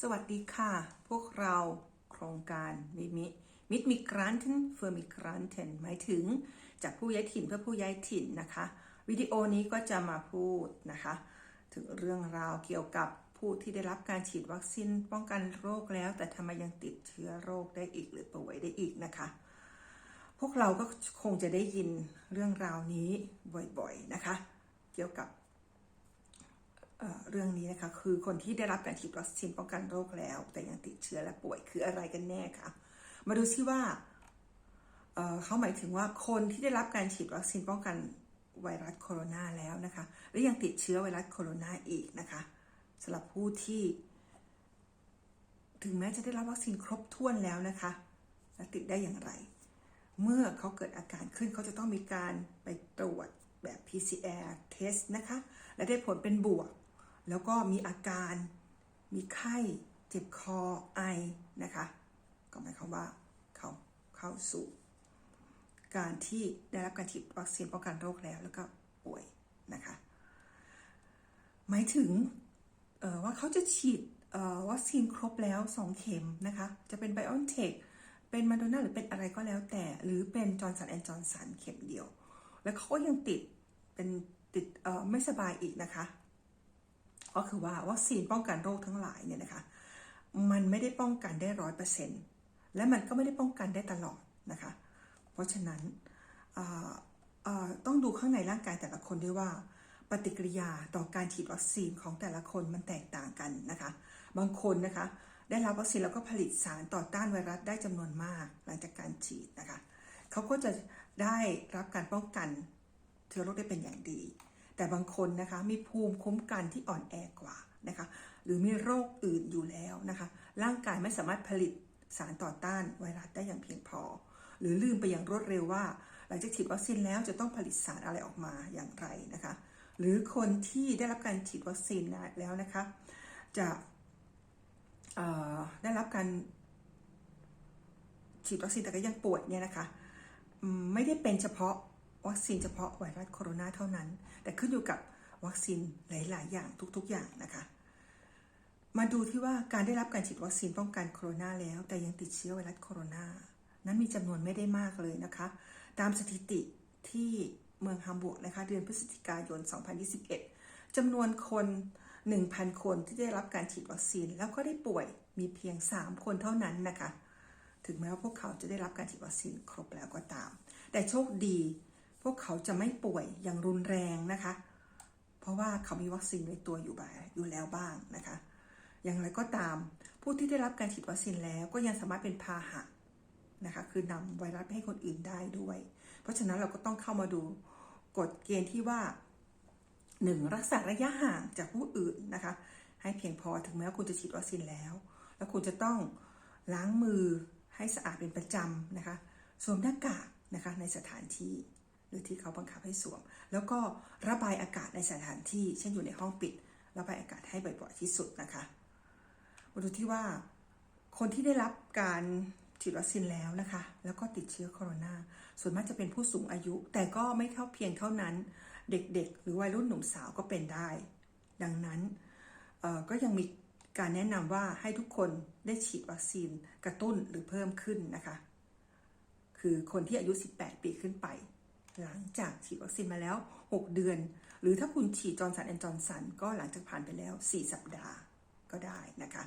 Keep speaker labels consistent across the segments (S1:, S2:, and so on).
S1: สวัสดีค่ะ พวกเราโครงการมิมิมิดมิกรันทนเฟอร์มิกรันเทนหมายถึงจากผู้ย้ายถิ่นเพื่อผู้ย้ายถิ่นนะคะ วิดีโอนี้ก็จะมาพูดนะคะ ถึงเรื่องราวเกี่ยวกับผู้ที่ได้รับการฉีดวัคซีนป้องกันโรคแล้ว แต่ทำไมยังติดเชื้อโรคได้อีกหรือป่วยได้อีกนะคะ พวกเราก็คงจะได้ยินเรื่องราวนี้บ่อยๆนะคะ เกี่ยวกับ เรื่องนี้นะคะคือคนที่ได้รับการฉีดวัคซีนป้องกันโรคแล้ว แต่ยังติดเชื้อและป่วยคืออะไรกันแน่คะมาดูซิว่าเเขาหมายถึงว่าคนที่ได้รับการฉีดวัคซีนป้องกันไวรัสโคโรนาแล้วนะคะและยังติดเชื้อไวรัสโคโรนาอีกนะคะสำหรับผู้ที่ ถึงแม้จะได้รับวัคซีนครบถ้วนแล้วนะคะและติดได้อย่างไร เมื่อเขาเกิดอาการขึ้นเขาจะต้องมีการไปตรวจแบบ PCR test นะคะ และได้ผลเป็นบวก แล้วก็มีอาการ มีไข้เจ็บคอไอนะคะ ก็หมายความว่าเขาเข้าสู่การที่ได้รับการฉีดวัคซีนป้องกันโรคแล้วแล้วก็ป่วยนะคะ หมายถึงว่าเขาจะฉีดวัคซีนครบแล้ว 2 เข็มนะคะ จะเป็น b i o n t e c h เป็นมาโดนาหรือเป็นอะไรก็แล้วแต่ หรือเป็นจอร์นสันแอนจอร์นสันเข็มเดียว แล้วเขาก็ยังติดเป็นติดไม่สบายอีกนะคะ ก็คือว่าวัคซีนป้องกันโรคทั้งหลายเนี่ยนะคะ มันไม่ได้ป้องกันได้ร้อยเปอร์เซ็นต์และมันก็ไม่ได้ป้องกันได้ตลอดนะคะ เพราะฉะนั้นต้องดูข้างในร่างกายแต่ละคนด้วยว่า ปฏิกิริยาต่อการฉีดวัคซีนของแต่ละคนมันแตกต่างกันนะคะ บางคนนะคะ ได้รับวัคซีนแล้วก็ผลิตสารต่อต้านไวรัสได้จำนวนมากหลังจากการฉีดนะคะเขาก็จะได้รับการป้องกันเชื้อโรคได้เป็นอย่างดี แต่บางคนนะคะมีภูมิคุ้มกันที่อ่อนแอกว่านะคะหรือมีโรคอื่นอยู่แล้วนะคะร่างกายไม่สามารถผลิตสารต่อต้านไวรัสได้อย่างเพียงพอ หรือลืมไปอย่างรวดเร็วว่า หลังจากฉีดวัคซีนแล้วจะต้องผลิตสารอะไรออกมาอย่างไรนะคะ หรือคนที่ได้รับการฉีดวัคซีนแล้วนะคะ จะได้รับการฉีดวัคซีนแต่ก็ยังป่วยเนี่ยนะคะ ไม่ได้เป็นเฉพาะ วัคซีนเฉพาะไวรัสโคโรนาเท่านั้น แต่ขึ้นอยู่กับวัคซีนหลาย ๆ อย่างทุก ๆ อย่างนะคะ มาดูที่ว่าการได้รับการฉีดวัคซีนป้องกันโคโรนาแล้ว แต่ยังติดเชื้อไวรัสโคโรนานั้นมีจำนวนไม่ได้มากเลยนะคะ ตามสถิติที่เมืองฮัมบูร์กนะคะ เดือนพฤศจิกายน 2021 จำนวนคน 1,000 คนที่ได้รับการฉีดวัคซีน แล้วก็ได้ป่วยมีเพียง 3 คนเท่านั้นนะคะ ถึงแม้ว่าพวกเขาจะได้รับการฉีดวัคซีนครบแล้วก็ตาม แต่โชคดี พวกเขาจะไม่ป่วยอย่างรุนแรงนะคะ เพราะว่าเขามีวัคซีนในตัวอยู่บ่อยู่แล้วบ้างนะคะ อย่างไรก็ตามผู้ที่ได้รับการฉีดวัคซีนแล้วก็ยังสามารถเป็นพาหะนะคะ คือนำไวรัสไปให้คนอื่นได้ด้วย เพราะฉะนั้นเราก็ต้องเข้ามาดูกฎเกณฑ์ที่ว่าหนึ่งรักษาระยะห่างจากผู้อื่นนะคะ ให้เพียงพอถึงแม้ว่าคุณจะฉีดวัคซีนแล้ว แล้วคุณจะต้องล้างมือให้สะอาดเป็นประจำนะคะสวมหน้ากากนะคะในสถานที่ รือที่เขาบังคับให้สวม แล้วก็ระบายอากาศในสถานที่เช่นอยู่ในห้องปิด ระบายอากาศให้บ่อยๆที่สุดนะคะมาดูที่ว่าคนที่ได้รับการฉีดวัคซีนแล้วนะคะ แล้วก็ติดเชื้อโคโรนาส่วนมากจะเป็นผู้สูงอายุ แต่ก็ไม่เท่าเพียงเท่านั้น เด็กๆ หรือวัยรุ่นหนุ่มสาวก็เป็นได้ ดังนั้นก็ยังมีการแนะนำว่าให้ทุกคนได้ฉีดวัคซีนกระตุ้นหรือเพิ่มขึ้นนะคะ คือคนที่อายุ 18 ปีขึ้นไป หลังจากฉีดวัคซีนมาแล้ว 6 เดือน หรือถ้าคุณฉีดจอร์นสันแอนจอร์นสันก็หลังจากผ่านไปแล้ว 4 สัปดาห์ก็ได้นะคะ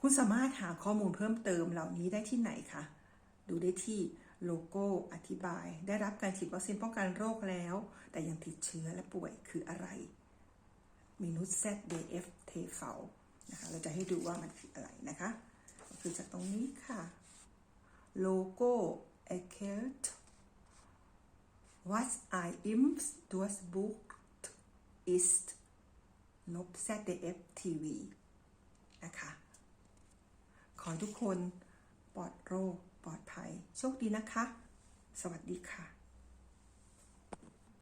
S1: คุณสามารถหาข้อมูลเพิ่มเติมเหล่านี้ได้ที่ไหนคะดูได้ที่โลโก้อธิบาย ได้รับการฉีดวัคซีนป้องกันโรคแล้ว แต่ยังติดเชื้อและป่วยคืออะไรมีนุษ ZDF เทเฟลนะคะเราจะให้ดูว่ามันคืออะไรนะคะก็คือจากตรงนี้ค่ะโลโก้ e c e r t Was I impf das Buch ist ลบ ZDF TV นะคะ ขอให้ทุกคนปลอดโรคปลอดภัย โชคดีนะคะ สวัสดีค่ะ